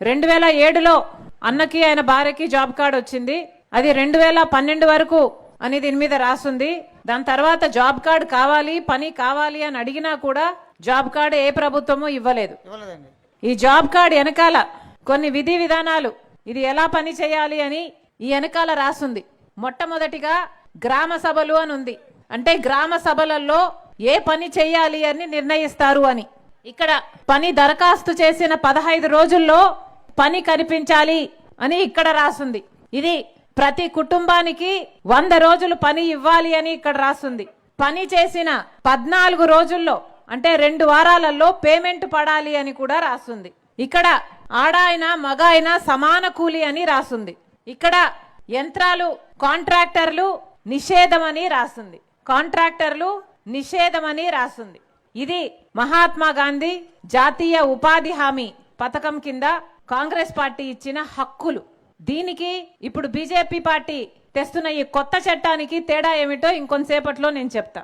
రెండు వేల ఏడులో అన్నకి ఆయన భార్యకి జాబ్ కార్డ్ వచ్చింది. అది రెండు వేల పన్నెండు వరకు అని దీని మీద రాసుంది. దాని తర్వాత జాబ్ కార్డ్ కావాలి పని కావాలి అని అడిగినా కూడా జాబ్ కార్డ్ ఏ ప్రభుత్వము ఇవ్వలేదు. ఈ జాబ్ కార్డ్ వెనకాల కొన్ని విధి విధానాలు ఇది ఎలా పని చేయాలి అని ఈ వెనకాల రాసుంది. మొట్టమొదటిగా గ్రామ సభలు అని ఉంది. అంటే గ్రామ సభలలో ఏ పని చేయాలి అని నిర్ణయిస్తారు అని. ఇక్కడ పని దరఖాస్తు చేసిన పదహైదు రోజుల్లో పని కనిపించాలి అని ఇక్కడ రాసుంది. ఇది ప్రతి కుటుంబానికి వంద రోజులు పని ఇవ్వాలి అని ఇక్కడ రాసుంది. పని చేసిన పద్నాలుగు రోజుల్లో అంటే రెండు వారాలలో పేమెంట్ పడాలి అని కూడా రాసుంది. ఇక్కడ ఆడ అయినా మగ అయిన సమాన కూలి అని రాసుంది. ఇక్కడ యంత్రాలు కాంట్రాక్టర్లు నిషేధమని రాసుంది. కాంట్రాక్టర్లు నిషేధమని రాసుంది. ఇది మహాత్మా గాంధీ జాతీయ ఉపాధి హామీ పథకం కింద కాంగ్రెస్ పార్టీ ఇచ్చిన హక్కులు. దీనికి ఇప్పుడు బీజేపీ పార్టీ తెస్తున్న ఈ కొత్త చట్టానికి తేడా ఏమిటో ఇంకొంతసేపట్లో నేను చెప్తా.